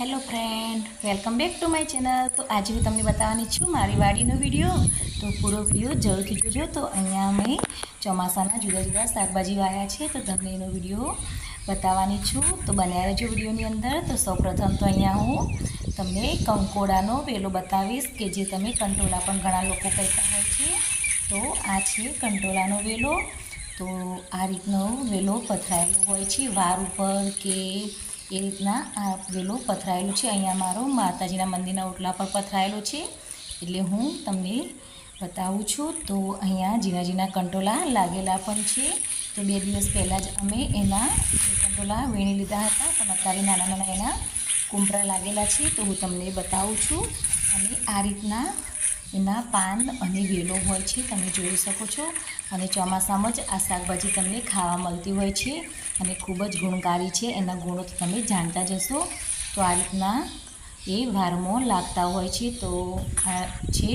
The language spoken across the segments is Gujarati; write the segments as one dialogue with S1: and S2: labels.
S1: Hello friend welcome back to my channel તો આજે હું તમને બતાવવાની છું મારી વાડીનો વીડિયો તો પૂરો વીડિયો જરૂરથી જોજો. તો અહીંયા અમે ચોમાસાના જુદા જુદા શાકભાજી વાવ્યા છે તો તમને એનો વીડિયો બતાવવાની છું. તો બન્યા રહેજો વિડીયોની અંદર. તો સૌપ્રથમ તો અહીંયા હું તમને કંકોડાનો વેલો બતાવીશ કે જે તમે કંટોલા પણ ઘણા લોકો કહેતા હોય છે. તો આ છે કંટોલાનો વેલો. તો આ રીતનો વેલો પથરાયેલો હોય છે. વાર ઉપર કે એ રીતના આ વેલો પથરાયેલો છે. અહીંયા મારો માતાજીના મંદિરના ઓટલા પર પથરાયેલો છે. એટલે હું તમને બતાવું છું. તો અહીંયા ઝીણા ઝીણા કંટોલા લાગેલા પણ છે. તો બે દિવસ પહેલાં જ અમે એના કંટોલા વીણી લીધા હતા. પણ અત્યારે નાના નાના એના કુંપરા લાગેલા છે. તો હું તમને બતાવું છું. અને આ રીતના એના પાન અને વેલો હોય છે, તમે જોઈ શકો છો. અને ચોમાસામાં જ આ શાકભાજી તમને ખાવા મળતી હોય છે અને ખૂબ જ ગુણકારી છે, એના ગુણો તો તમે જાણતા જશો તો આ રીતના એ વારમાં લાગતા હોય છે, તો આ છે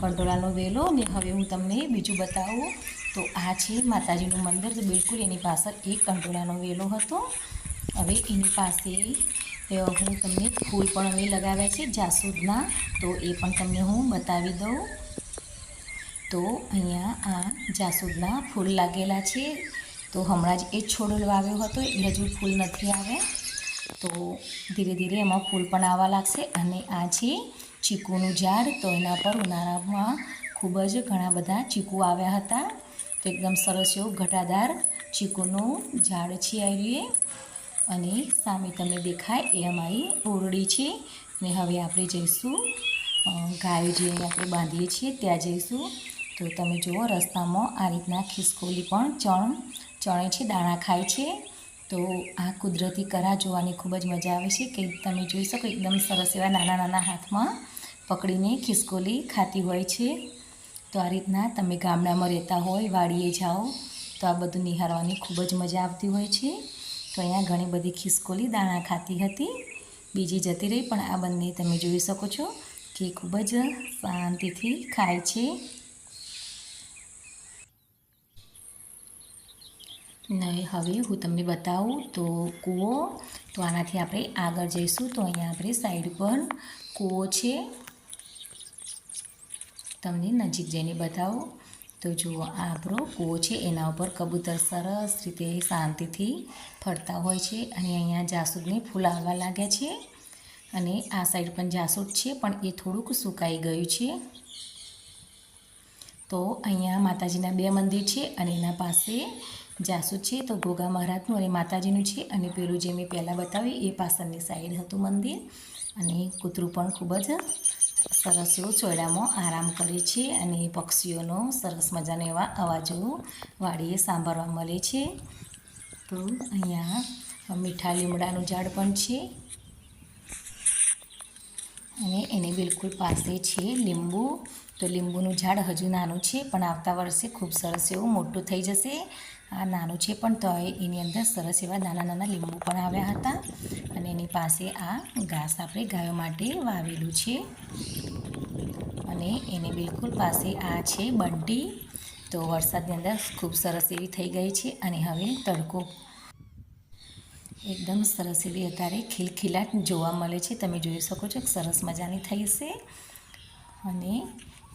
S1: કંટોળાનો વેલો. ને હવે હું તમને બીજું બતાવું. તો આ છે માતાજીનું મંદિર બિલકુલ એની પાછળ એક કંટોળાનો વેલો હતો. હવે એની પાસે હું તમને ફૂલ પણ હવે લગાવ્યા છે જાસૂદના. તો એ પણ તમને હું બતાવી દઉં. તો અહીંયા આ જાસૂદના ફૂલ લાગેલા છે. તો હમણાં જ એ છોડ વાવ્યો હતો એટલે હજુ ફૂલ નથી આવ્યા તો ધીરે ધીરે એમાં ફૂલ પણ આવવા લાગશે અને આ છે ચીકુનું ઝાડ. તો એના પર ઉનાળામાં ખૂબ જ ઘણા બધા ચીકુ આવ્યા હતા. તો એકદમ સરસ એવું ઘટાદાર ચીકુનું ઝાડ છે આવી અને સામે તમને દેખાય એ અમારી ઓરડી છે. ને હવે આપણે જઈશું ગાયો જે આપણે બાંધીએ છીએ ત્યાં જઈશું. તો તમે જુઓ રસ્તામાં આ રીતના ખિસકોલી પણ ચણ, ચણે છે, દાણા ખાય છે. તો આ કુદરતી કરા જોવાની ખૂબ જ મજા આવે છે કે તમે જોઈ શકો એકદમ સરસ એવા નાના નાના હાથમાં પકડીને ખિસકોલી ખાતી હોય છે. તો આ રીતના તમે ગામડામાં રહેતા હોય, વાડીએ જાઓ તો આ બધું નિહાળવાની ખૂબ જ મજા આવતી હોય છે. તો અહીંયા ઘણી બધી ખિસકોલી દાણા ખાતી હતી. બીજી જતી રહી, પણ આ બંને તમે જોઈ શકો છો કે ખૂબ જ શાંતિથી ખાય છે. ને હવે હું તમને બતાવું તો કૂવો. તો આનાથી આપણે આગળ જઈશું. તો અહીંયા આપણે સાઈડ પર કૂવો છે. તમને નજીક જઈને બતાવો. તો જુઓ, આ આપણો કૂવો છે. એના ઉપર કબૂતર સરસ રીતે શાંતિથી ફરતા હોય છે અને અહીંયા જાસૂદને ફૂલ આવવા લાગ્યા છે અને આ સાઈડ પણ જાસૂદ છે, પણ એ થોડુંક સુકાઈ ગયું છે. તો અહીંયા માતાજીના બે મંદિર છે અને એના પાસે જાસૂદ છે. તો ગોગા મહારાજનું અને માતાજીનું છે અને પેલું જે મેં પહેલાં બતાવ્યું એ પાછળની સાઈડ હતું મંદિર અને કૂતરું પણ ખૂબ જ સરસ એવું ચોયડામાં આરામ કરે છે અને પક્ષીઓનો સરસ મજાનો એવા અવાજો વાડીએ સાંભળવા મળે છે. તો અહીંયા મીઠા લીમડાનું ઝાડ પણ છે. અને એની બિલકુલ પાસે છે લીંબુ. તો લીંબુનું ઝાડ હજુ નાનું છે, પણ આવતા વર્ષે ખૂબ સરસ એવું મોટું થઈ જશે. આ નાનું છે પણ તો એની અંદર સરસ એવા નાના નાના લીંબુ પણ આવ્યા હતા. અને એની પાસે આ ઘાસ આપણે ગાયો માટે વાવેલું છે. અને એની બિલકુલ પાસે આ છે બંટી. તો વરસાદની અંદર ખૂબ સરસ એવી થઈ ગઈ છે અને હવે તડકો. એકદમ સરસ એવી અત્યારે ખીલખીલાટ જોવા મળે છે. તમે જોઈ શકો છો સરસ મજાની થઈ હશે. અને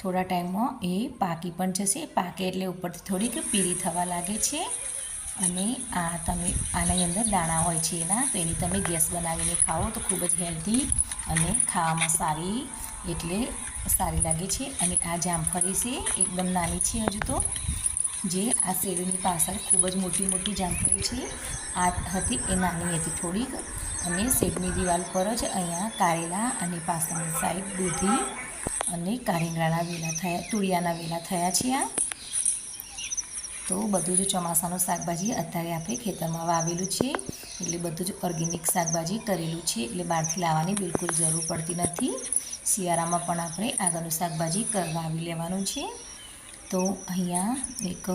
S1: થોડા ટાઈમમાં એ પાકી પણ જશે. પાકે એટલે ઉપરથી થોડીક પીળી થવા લાગે છે. અને આ તમે આની અંદર દાણા હોય છે એના, તો એની તમે ગેસ બનાવીને ખાઓ તો ખૂબ જ હેલ્ધી અને ખાવામાં સારી એટલે સારી લાગે છે અને આ જામફળી છે, એકદમ નાની છે હજુ તો. જે આ શેરીની પાછળ ખૂબ જ મોટી મોટી જામફળી છે. આ હતી એ નાની હતી થોડીક. અને શેડની દિવાલ પર જ અહીંયા કારેલા અને પાછળની સાઈડ દૂધી અને કારેંગણાના વેલા થયા, તુળિયાના વેલા થયા છે આ. તો બધું જ ચોમાસાનું શાકભાજી અત્યારે આપણે ખેતરમાં વાવેલું છે. એટલે બધું જ ઓર્ગેનિક શાકભાજી કરેલું છે. એટલે બહારથી લાવવાની બિલકુલ જરૂર પડતી નથી. શિયાળામાં પણ આપણે આગળનું શાકભાજી વાવી લેવાનું છે. તો અહીંયા એક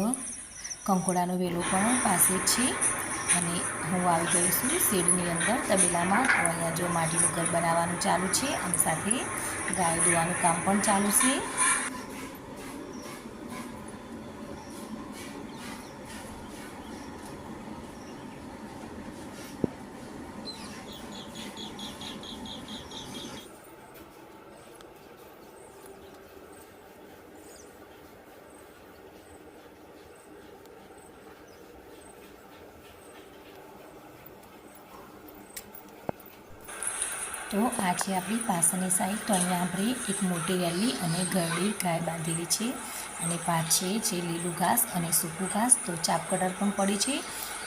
S1: કંકોડાનો વેલો પણ પાસે છે. અને હું આવી ગઈ છું શેડની અંદર તબેલામાં. તો અહીંયા જો માટીનું ઘર બનાવવાનું ચાલુ છે અને સાથે ગાય દોવાનું કામ પણ ચાલુ છે. તો આ છે આપણી પાસેની સાઈડ તો અહીંયા આપણે એક મોટી વેલી અને ગરડી ગાય બાંધેલી છે અને પાછે છે લીલું ઘાસ અને સૂકું ઘાસ, તો ચાપ કટર પણ પડી છે.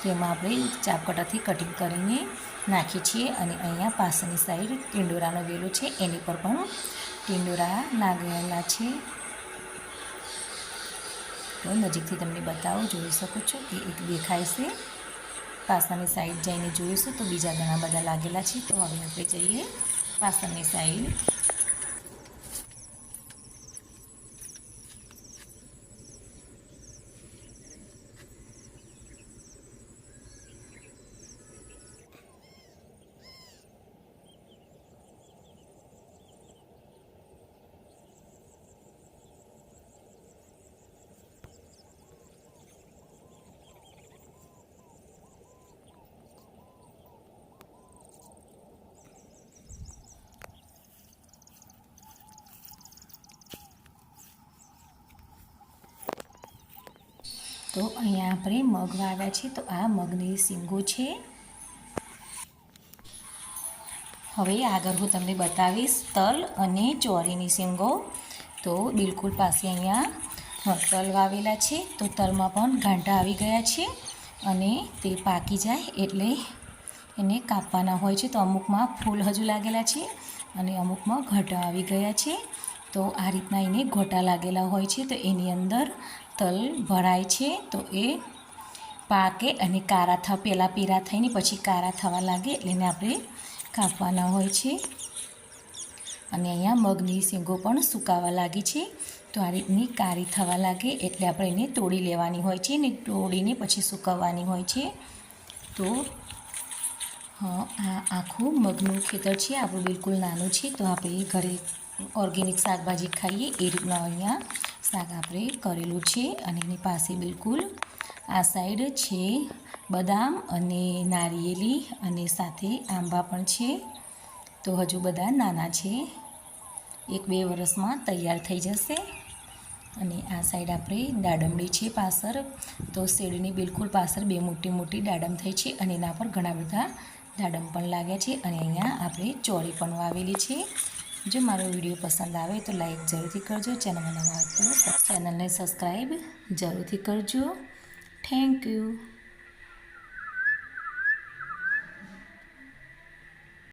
S1: તેમાં આપણે ચાપ કટરથી કટિંગ કરીને નાખીએ છીએ અને અહીંયા પાસેની સાઈડ ટીંડોરાનો વેલો છે, એની પર પણ ટીંડોરા નાગેલા છે. તો નજીકથી તમને બતાવો, જોઈ શકો છો કે એક દેખાય છે. પાસાની સાઈડ જઈને જોઈશું તો બીજા ઘણા બધા લાગેલા છે. તો હવે આપણે જઈએ પાસ્તાની સાઈડ તો અહીંયા આપણે મગ વાવ્યા છે. તો આ મગની સિંગો છે. હવે આગળ હું તમને બતાવીશ તલ અને ચોરીની સિંગો તો બિલકુલ પાસે અહીંયા તલ વાવેલા છે. તો તલમાં પણ ઘાંટા આવી ગયા છે અને તે પાકી જાય એટલે એને કાપવાના હોય છે. તો અમુકમાં ફૂલ હજુ લાગેલા છે અને અમુકમાં ઘટા આવી ગયા છે. તો આ રીતના એને ઘોટા લાગેલા હોય છે. તો એની અંદર તલ ભરાય છે, તો એ પાકે અને કારા થ પહેલાં પીરા થઈને પછી કારા થવા લાગે એટલે એને આપણે કાપવાના હોય છે. અને અહીંયા મગની શીંગો પણ સુકાવા લાગી છે, તો આ રીતની કારી થવા લાગે એટલે આપણે એને તોડી લેવાની હોય છે ને તોડીને પછી સુકવવાની હોય છે. તો આ આખું મગનું ખેતર છે, આપણું બિલકુલ નાનું છે, તો આપણે ઘરે ઓર્ગેનિક શાકભાજી ખાઈએ એ રીતના અહીંયા શાક આપણે કરેલું છે અને એની પાસે બિલકુલ આ સાઈડ છે બદામ અને નારિયેલી અને સાથે આંબા પણ છે. તો હજુ બધા નાના છે. એક બે વર્ષમાં તૈયાર થઈ જશે. અને આ સાઈડ આપણે દાડમડી છે પાસર. તો શેરડીની બિલકુલ પાસર બે મોટી મોટી દાડમ થઈ છે અને એના પર ઘણા બધા દાડમ પણ લાગ્યા છે. અને અહીંયા આપણે ચોળી પણ વાવેલી છે. જો મારો વીડિયો પસંદ આવે તો લાઈક જરૂરથી કરજો, ચેનલમાં નવા ચેનલને સબસ્ક્રાઈબ જરૂરથી કરજો. Thank you